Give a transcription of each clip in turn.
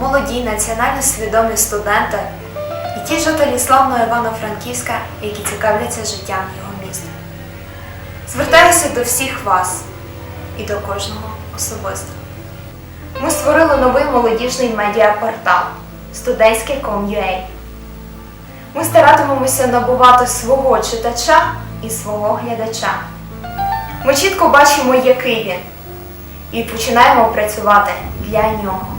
молоді, національно свідомі студенти і ті жителі славного Івано-Франківська, які цікавляться життям його міста. Звертаюся до всіх вас і до кожного особисто. Ми створили новий молодіжний медіапортал студентське.com.ua. Ми старатимемося набувати свого читача і свого глядача. Ми чітко бачимо, який він, і починаємо працювати для нього.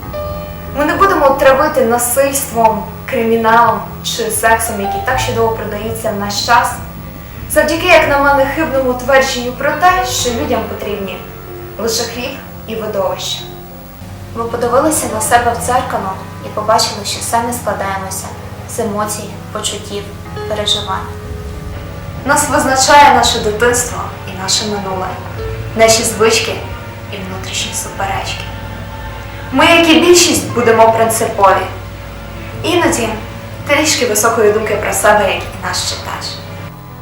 Ми не будемо травити насильством, криміналом чи сексом, які так чудово продаються в наш час, завдяки, як на мене, хибному твердженню про те, що людям потрібні лише хліб і видовище. Ми подивилися на себе в дзеркало і побачили, що самі складаємося з емоцій, почуттів, переживань. Нас визначає наше дитинство і наше минуле, наші звички і внутрішні суперечки. Ми, як і більшість, будемо принципові. Іноді трішки високої думки про себе, як і наш читач.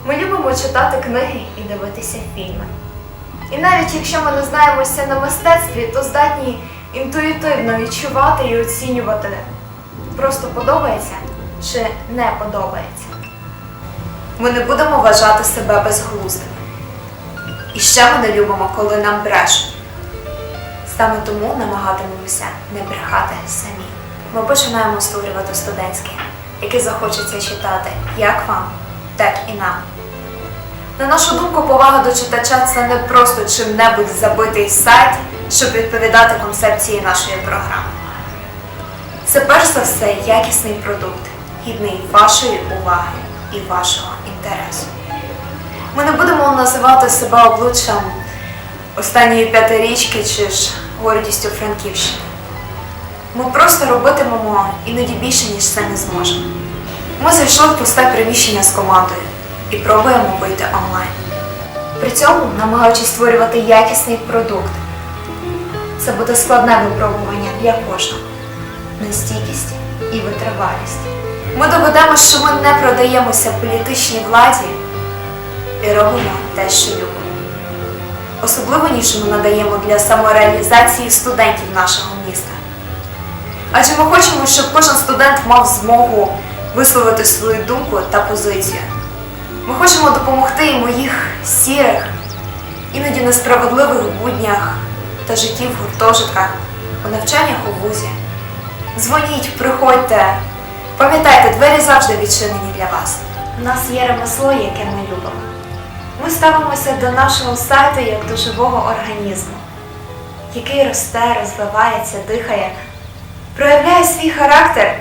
Ми любимо читати книги і дивитися фільми. І навіть якщо ми не знаємося на мистецтві, то здатні інтуїтивно відчувати і оцінювати, просто подобається чи не подобається. Ми не будемо вважати себе безглуздими. І ще ми не любимо, коли нам брешуть. Саме тому намагатимемося не брехати самі. Ми починаємо створювати студентське, яке захочеться читати як вам, так і нам. На нашу думку, повага до читача це не просто чим-небудь забитий сайт, щоб відповідати концепції нашої програми. Це перш за все якісний продукт, гідний вашої уваги і вашого інтересу. Ми не будемо називати себе обличчям останньої п'ятирічки чи ж гордістю Франківщини. Ми просто робитимемо іноді більше, ніж це не зможемо. Ми зайшли в пусте приміщення з командою і пробуємо вийти онлайн. При цьому намагаючись створювати якісний продукт. Це буде складне випробування для кожного. Нестійкість і витривалість. Ми доведемо, що ми не продаємося політичній владі і робимо те, що любимо. Особливо нішу ми надаємо для самореалізації студентів нашого міста. Адже ми хочемо, щоб кожен студент мав змогу висловити свою думку та позицію. Ми хочемо допомогти і моїх сірих, іноді несправедливих буднях та життів в гуртожитках, у навчаннях у вузі. Дзвоніть, приходьте. Пам'ятайте, двері завжди відчинені для вас. У нас є ремесло, яке ми любимо. Ми ставимося до нашого сайту як до живого організму, який росте, розвивається, дихає, проявляє свій характер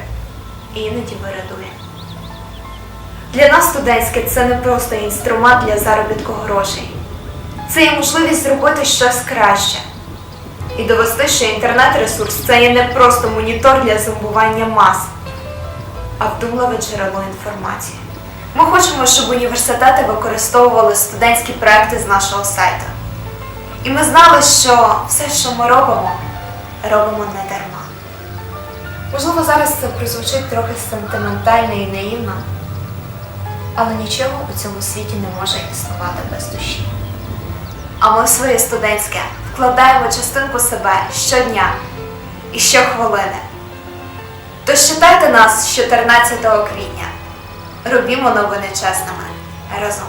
і іноді вирадує. Для нас студентське це не просто інструмент для заробітку грошей. Це є можливість зробити щось краще і довести, що інтернет-ресурс це є не просто монітор для зомбування мас, а вдумливе джерело інформації. Ми хочемо, щоб університети використовували студентські проекти з нашого сайту. І ми знали, що все, що ми робимо, робимо не дарма. Можливо, зараз це прозвучить трохи сентиментально і наївно, але нічого у цьому світі не може існувати без душі. А ми в своє студентське вкладаємо частинку себе щодня і щохвилини. Тож читайте нас з 14 квітня. Робімо новини чесними разом.